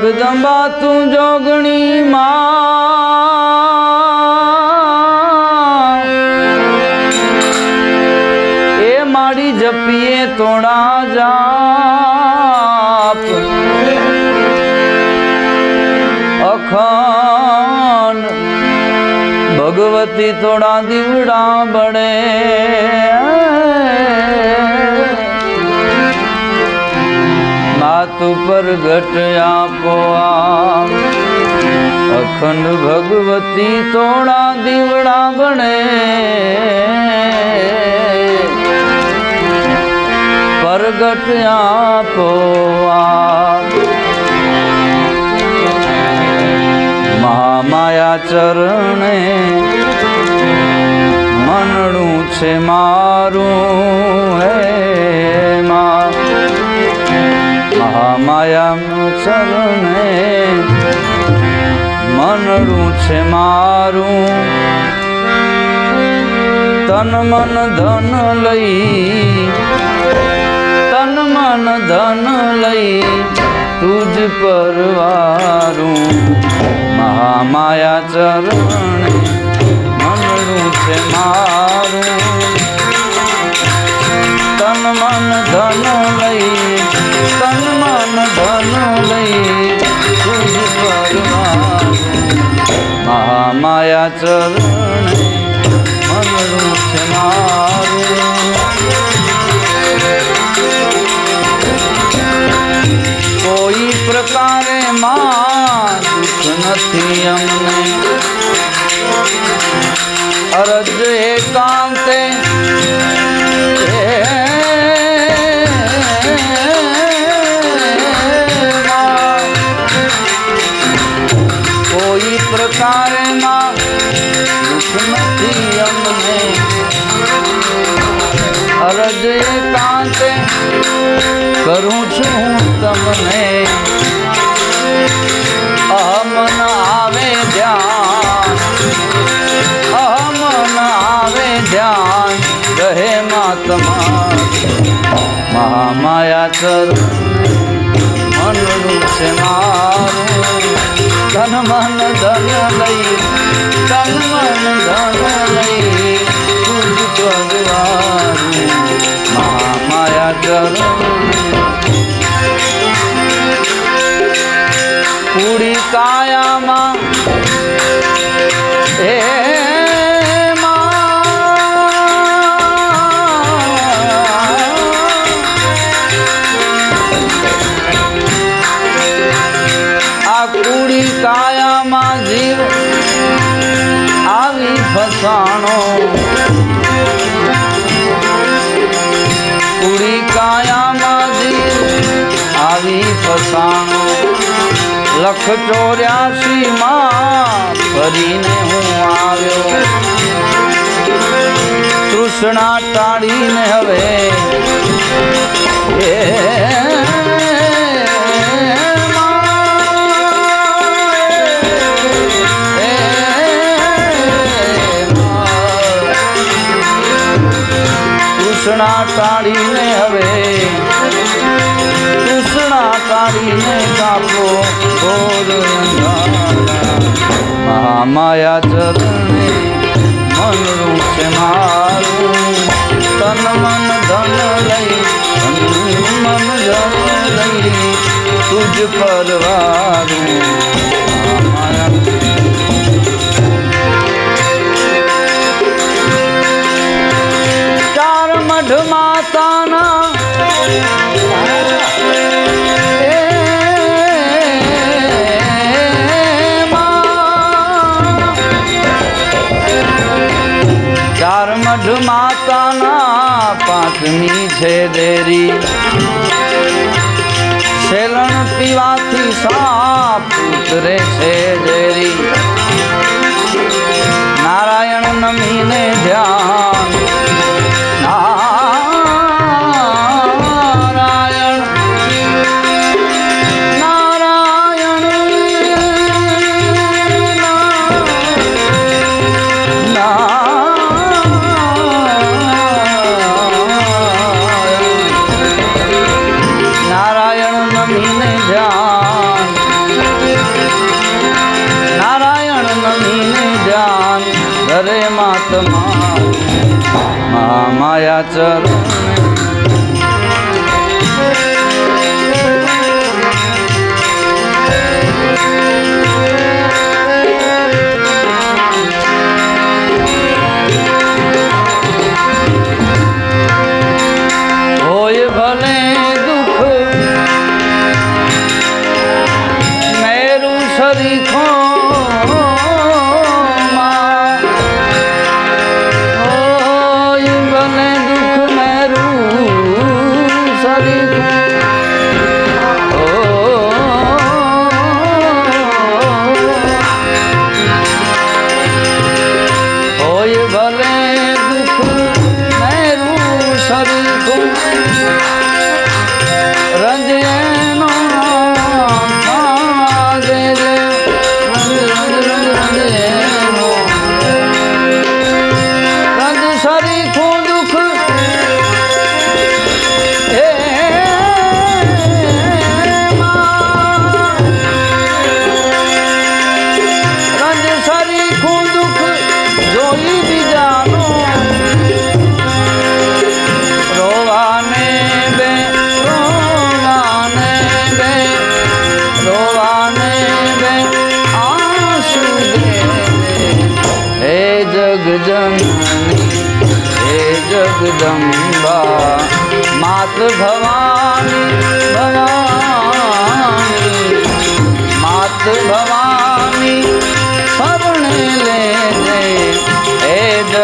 જગદંબા તું જોગણી માં એ મારી જપીએ તોડા જાપ. અખાન ભગવતી તોડા દીવડા બળે માત પ્રગટ આપો અખંડ ભગવતી તોડા દીવડા ગણે. પ્રગટ આપ મહામાયા ચરણે મનડું છે મારું હે. મહામાયા ચરણે મનરું છે મારું. તન મન ધન લઈ, તન મન ધન લઈ તુજ પરવારું મહામાયા ચરણે મનરું છે મારું. તન મન ધન લઈ, તન મન ધન લઈ તુજ પરવારું મહામાયા ચરણ મનડું છે મારું. કોઈ પ્રકારે અરજ એકાંતે રહે માતમા મહામાયા ચર મનનું છે મારું ધન મન ધન લઈ ધન મન ધન લઈ મહામાયા ચરણ પૂરી કાયામાં લખ ચોર્યાસી માં ફરીને હું આવ્યો. તૃષ્ણા ટાળીને હવે એ તૃષ્ણા ટાળીને હવે તૃષ્ણા કાઢીને કાપો ઘોર મહામાયા ચરણે મનરૂપ છે મારું. તન મન ધન લઈ મન ધન લઈ તુજ પરવારું. માતાના પાંચમી છે દેરી શેલણ પીવાથી સાપ ઉતરે છે દેરી નારાયણ નમીને ધ્યાન.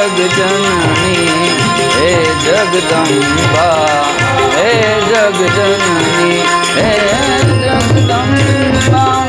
જગજનની હે જગદંબા હે જગજનની હે જગદંબા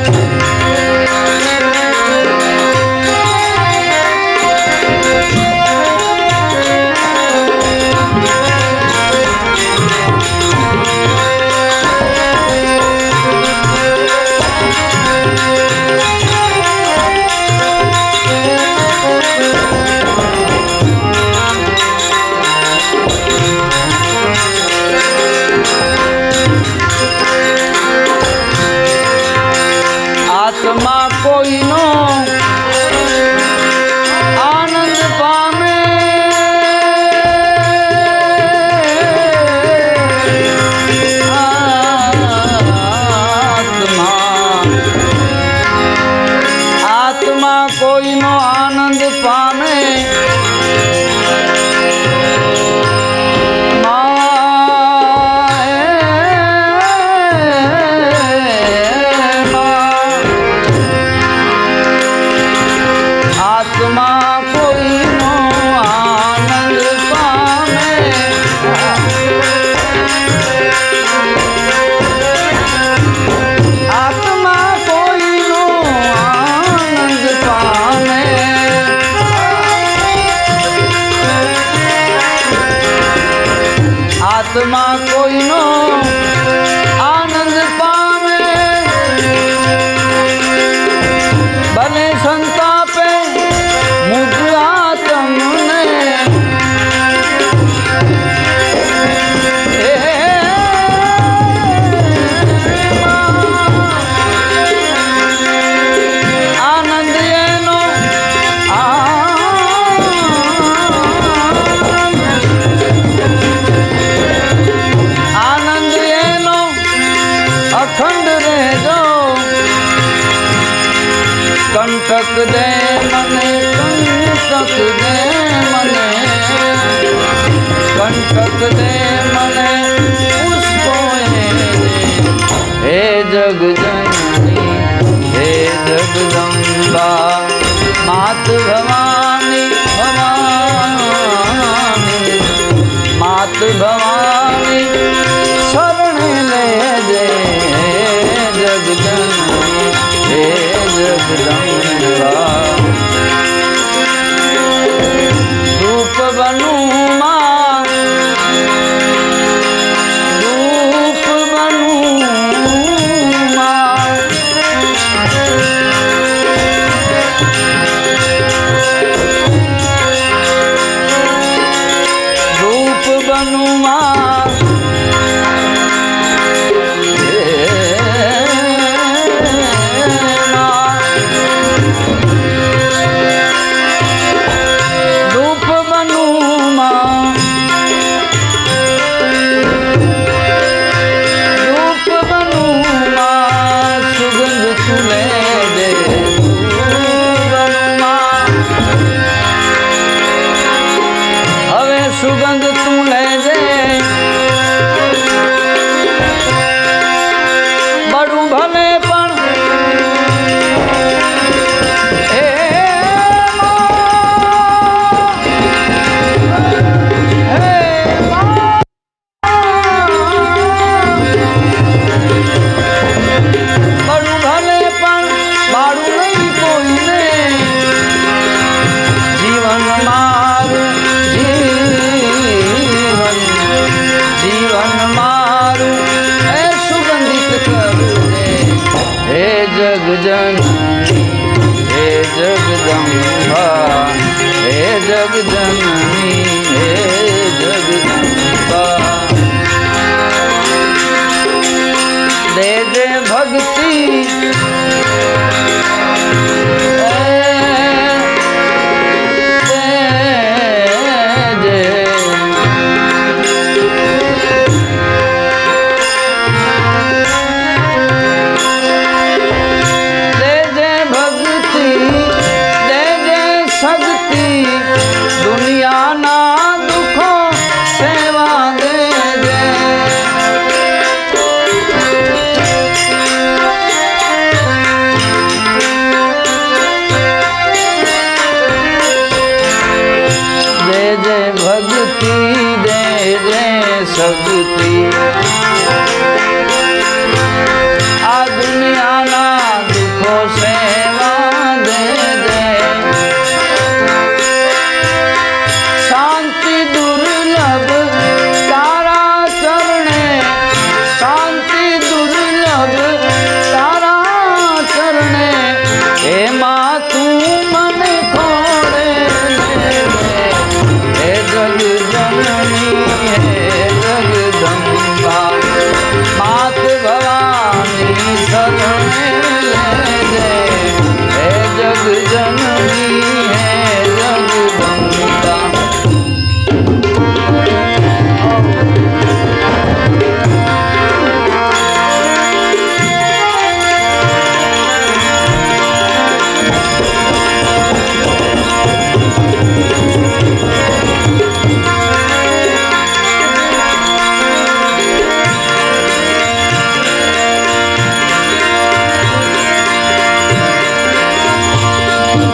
ભક્તિ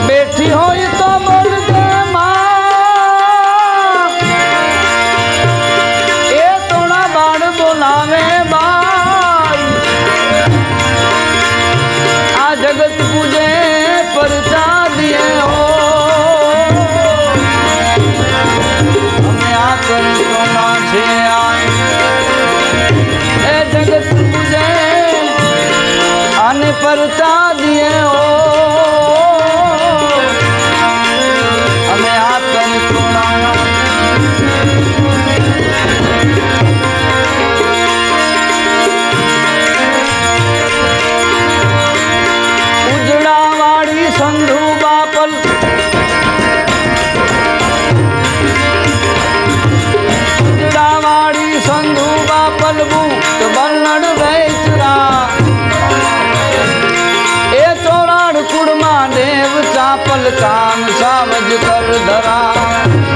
Ve પલકાન સાવજ કર ધરા